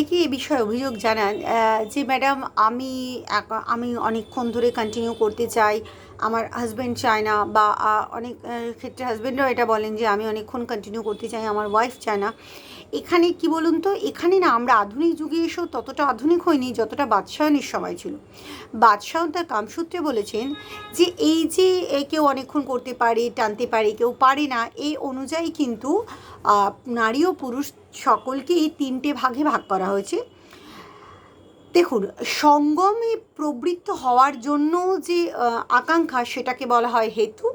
অনেকে এ বিষয়ে অভিযোগ জানান যে ম্যাডাম আমি আমি অনেকক্ষণ ধরে কন্টিনিউ করতে চাই, আমার হাজব্যান্ড চায় না বা অনেক ক্ষেত্রে হাজব্যান্ডও এটা বলেন যে আমি অনেকক্ষণ কন্টিনিউ করতে চাই, আমার ওয়াইফ চায় না। এখানে কি বলুন তো, এখানে না আমরা আধুনিক যুগে এসেও ততটা আধুনিক হইনি যতটা বাদশাহনের সময় ছিল। বাদশাহন তার কামসূত্রে বলেছেন যে এই যে কেউ অনেকক্ষণ করতে পারে, টানতে পারে, কেউ পারে না এই অনুযায়ী কিন্তু নারী ও পুরুষ সকলকে এই তিনটে ভাগে ভাগ করা হয়েছে। দেখুন, সঙ্গমে প্রবৃত্ত হওয়ার জন্য যে আকাঙ্ক্ষা সেটাকে বলা হয় হেতু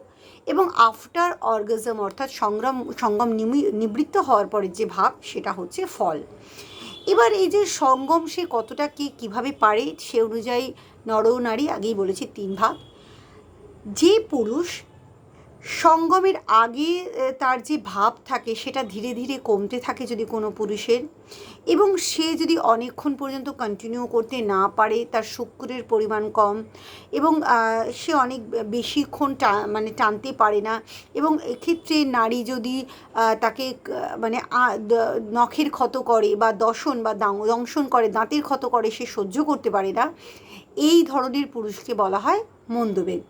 এবং আফটার অর্গাজম অর্থাৎ সংগ্রাম, সঙ্গম নিবৃত্ত হওয়ার পরে যে ভাব সেটা হচ্ছে ফল। এবার এই যে সঙ্গম সে কতটা কি কীভাবে পারে সে অনুযায়ী নর নারী আগেই বলেছি তিন ভাগ। যে পুরুষ সঙ্গমের আগে তার যে ভাব থাকে সেটা ধীরে ধীরে কমতে থাকে যদি কোনো পুরুষের। এবং সে যদি অনেকক্ষণ পর্যন্ত কন্টিনিউ করতে না পারে, তার শুক্রের পরিমাণ কম এবং সে অনেক বেশিক্ষণ টা মানে টানতে পারে না। এবং এক্ষেত্রে নারী যদি তাকে মানে নখের ক্ষত করে বা দশন বা দংশন করে, দাঁতের ক্ষত করে, সে সহ্য করতে পারে না। এই ধরনের পুরুষকে বলা হয় মন্দবেগ।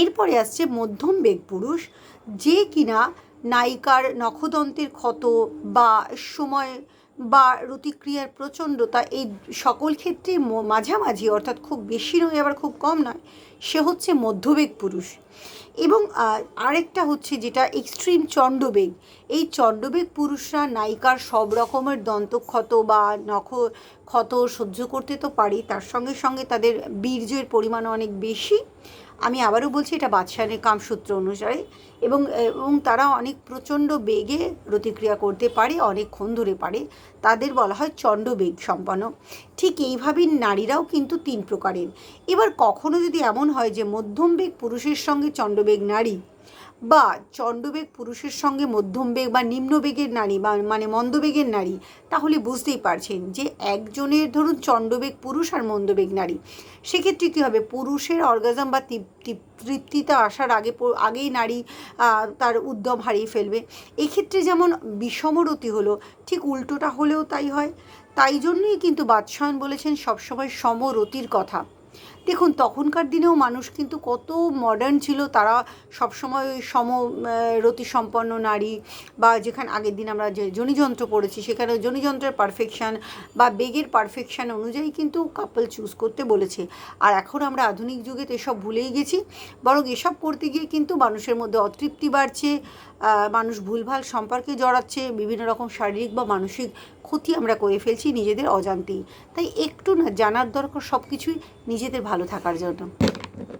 এরপরে আসছে মধ্যম বেগ পুরুষ, যে কিনা নায়িকার নখদন্তের ক্ষত বা সময় বা রতিক্রিয়ার প্রচণ্ডতা এই সকল ক্ষেত্রে মাঝামাঝি, অর্থাৎ খুব বেশি নয়, আবার খুব কম নয়, সে হচ্ছে মধ্যবেগ পুরুষ। এবং আরেকটা হচ্ছে যেটা এক্সট্রিম চণ্ডবেগ। এই চণ্ডবেগ পুরুষরা নায়িকার সব রকমের দন্তক্ষত বা নখ ক্ষত সহ্য করতে তো পারি, তার সঙ্গে সঙ্গে তাদের বীর্যের পরিমাণ অনেক বেশি। আমি আবারও বলছি, এটা বাদশাহের কামসূত্র অনুসারে এবং এবং তারা অনেক প্রচণ্ড বেগে প্রতিক্রিয়া করতে পারে অনেকক্ষণ ধরে পারে। তাদের বলা হয় চণ্ডবেগ সম্পন্ন। ঠিক এইভাবেই নারীরাও কিন্তু তিন প্রকারের। এবার কখনো যদি এমন হয় যে মধ্যম বেগ পুরুষের সঙ্গে চণ্ডবেগ নারী বা চণ্ডবেগ পুরুষের সঙ্গে মধ্যম বেগ বা নিম্নবেগের নারী বা মানে মন্দবেগের নারী, তাহলে বুঝতেই পারছেন যে একজনের ধরুন চণ্ডবেগ পুরুষ আর মন্দবেগ নারী। সেক্ষেত্রে কী হবে? পুরুষের অর্গাজম বা তৃপ- তৃপ- তৃপ্তিতে আসার আগে আগেই নারী তার উদ্যম হারিয়ে ফেলবে। এক্ষেত্রে যেমন বিষমরতি হলো, ঠিক উল্টোটা হলেও তাই হয়। তাই জন্যই কিন্তু বাদশায়ন বলেছেন সবসময় সমরতির কথা। দেখুন তখনকার দিনেও মানুষ কিন্তু কত মডার্ন ছিল। তারা সবসময় ওই সম আহ, রতি সম্পন্ন নারী বা যেখানে আগের দিন আমরা যে জনিযন্ত্র পড়েছি সেখানে জনিযন্ত্রের পারফেকশান বা বেগের পারফেকশান অনুযায়ী কিন্তু কাপল চুজ করতে বলেছে। আর এখন আমরা আধুনিক যুগে তো এসব ভুলেই গেছি। বরং এসব করতে গিয়ে কিন্তু মানুষের মধ্যে অতৃপ্তি বাড়ছে মানুষ ভুলভাল সম্পর্কে জড়াচ্ছে বিভিন্ন রকম শারীরিক বা মানসিক ক্ষতি আমরা করে ফেলছি নিজেদের অজান্তেই। তাই একটু না জানার দরকার সব কিছুই নিজেদের ভালো থাকার জন্য।